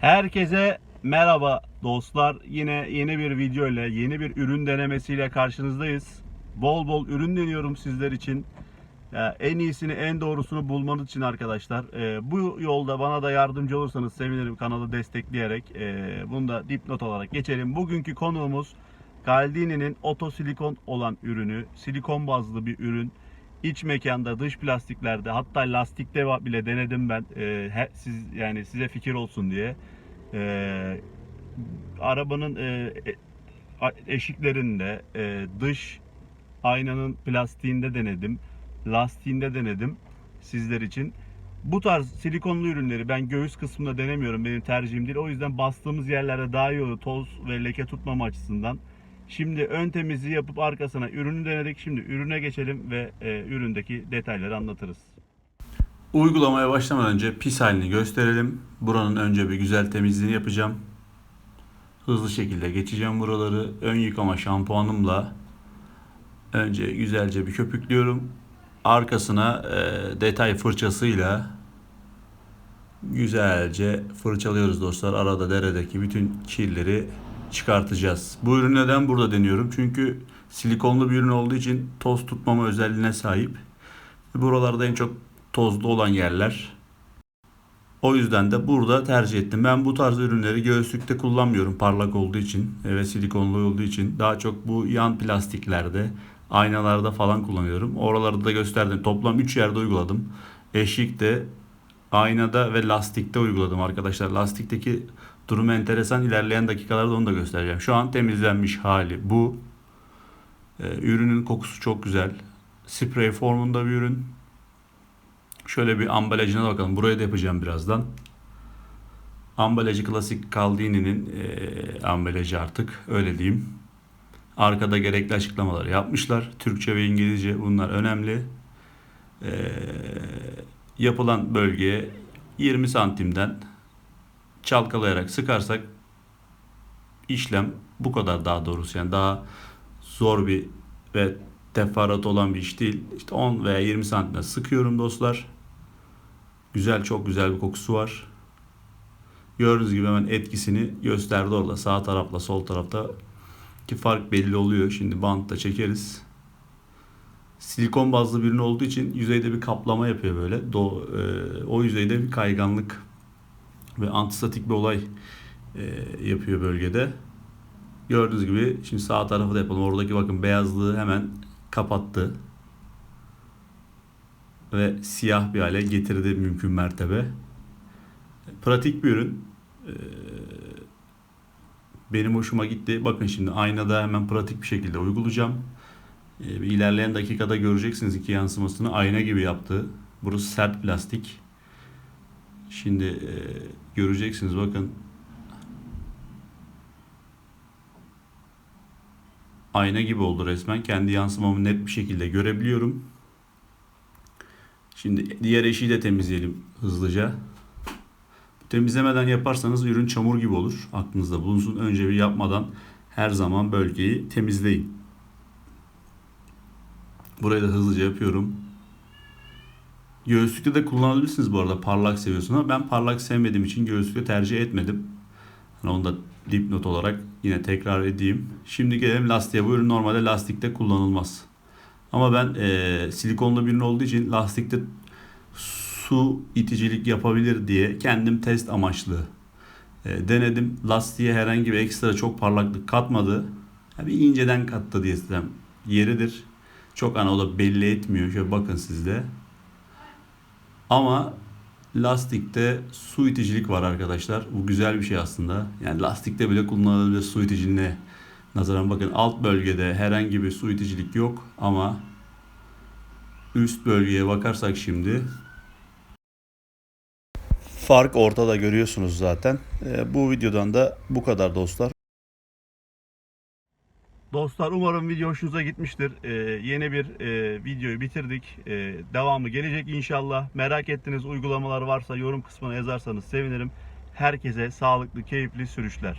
Herkese merhaba dostlar. Yine yeni bir video ile, yeni bir ürün denemesiyle karşınızdayız. Bol bol ürün deniyorum sizler için. En iyisini, en doğrusunu bulmanız için arkadaşlar. Ee, bu yolda bana da yardımcı olursanız sevinirim kanalı destekleyerek. Ee, bunu da dipnot olarak geçelim. Bugünkü konuğumuz Galdini'nin otosilikon olan ürünü. Silikon bazlı bir ürün. İç mekanda, dış plastiklerde, hatta lastikte bile denedim ben. Ee, he- siz yani size fikir olsun diye. Ee, arabanın e, e, eşiklerinde, e, dış aynanın plastiğinde denedim. Lastiğinde denedim sizler için. Bu tarz silikonlu ürünleri ben göğüs kısmında denemiyorum. Benim tercihim değil. O yüzden bastığımız yerlerde daha iyi olur. Toz ve leke tutmama açısından. Şimdi ön temizliği yapıp arkasına ürünü denedik. Şimdi ürüne geçelim ve e, üründeki detayları anlatırız. Uygulamaya başlamadan önce pis halini gösterelim. Buranın önce bir güzel temizliğini yapacağım. Hızlı şekilde geçeceğim buraları. Ön yıkama şampuanımla önce güzelce bir köpüklüyorum. Arkasına e, detay fırçasıyla güzelce fırçalıyoruz dostlar. Arada deredeki bütün kirleri çıkartacağız. Bu ürünü neden burada deniyorum? Çünkü silikonlu bir ürün olduğu için toz tutmama özelliğine sahip. Buralarda en çok tozlu olan yerler. O yüzden de burada tercih ettim. Ben bu tarz ürünleri göğüslükte kullanmıyorum parlak olduğu için ve silikonlu olduğu için. Daha çok bu yan plastiklerde, aynalarda falan kullanıyorum. Oralarda da gösterdim. Toplam 3 yerde uyguladım. Eşikte, aynada ve lastikte uyguladım arkadaşlar. Lastikteki durum enteresan. İlerleyen dakikalarda onu da göstereceğim. Şu an temizlenmiş hali bu. Ee, ürünün kokusu çok güzel. Sprey formunda bir ürün. Şöyle bir ambalajına bakalım. Buraya da yapacağım birazdan. Ambalajı klasik Caldini'nin eee ambalajı artık öyle diyeyim. Arkada gerekli açıklamaları yapmışlar. Türkçe ve İngilizce bunlar önemli. Eee, yapılan bölgeye 20 santimden çalkalayarak sıkarsak işlem bu kadar daha doğrusu yani daha zor bir ve teferruat olan bir iş değil. İşte 10 veya 20 santimden sıkıyorum dostlar. Güzel çok güzel bir kokusu var. Gördüğünüz gibi hemen etkisini gösterdi orada. Sağ tarafla sol tarafta ki fark belli oluyor. Şimdi bantta çekeriz. Silikon bazlı bir ürün olduğu için yüzeyde bir kaplama yapıyor böyle. Do, e, o yüzeyde bir kayganlık ve antistatik bir olay e, yapıyor bölgede. Gördüğünüz gibi şimdi sağ tarafı da yapalım. Oradaki bakın beyazlığı hemen kapattı. Ve siyah bir hale getirdi mümkün mertebe. Pratik bir ürün. Ee, Benim hoşuma gitti. Bakın şimdi aynada hemen pratik bir şekilde uygulayacağım. Ee, İlerleyen dakikada göreceksiniz iki yansımasını ayna gibi yaptı. Burası sert plastik. Şimdi e, göreceksiniz bakın ayna gibi oldu resmen. Kendi yansımamı net bir şekilde görebiliyorum. Şimdi diğer eşiği de temizleyelim hızlıca. Temizlemeden yaparsanız ürün çamur gibi olur. Aklınızda bulunsun. Önce bir yapmadan her zaman bölgeyi temizleyin. Burayı da hızlıca yapıyorum. Göğüslükte de kullanabilirsiniz bu arada parlak seviyorsunuz ama ben parlak sevmediğim için göğüslükte tercih etmedim. Yani onu da dipnot olarak yine tekrar edeyim. Şimdi gelelim lastiğe. Bu ürün normalde lastikte kullanılmaz. Ama ben e, silikonlu bir ürün olduğu için lastikte su iticilik yapabilir diye kendim test amaçlı e, denedim. Lastiğe herhangi bir ekstra çok parlaklık katmadı. Yani bir inceden kattı diye yeridir. Çok ana o da belli etmiyor. Şöyle bakın sizde. Ama lastikte su iticilik var arkadaşlar. Bu güzel bir şey aslında. Yani lastikte bile kullanılabilir su iticiliğine nazaran bakın alt bölgede herhangi bir su iticilik yok ama üst bölgeye bakarsak şimdi fark ortada görüyorsunuz zaten. Ee, bu videodan da bu kadar dostlar. Dostlar umarım video hoşunuza gitmiştir. Ee, yeni bir e, videoyu bitirdik. Ee, devamı gelecek inşallah. Merak ettiğiniz uygulamalar varsa yorum kısmına yazarsanız sevinirim. Herkese sağlıklı, keyifli sürüşler.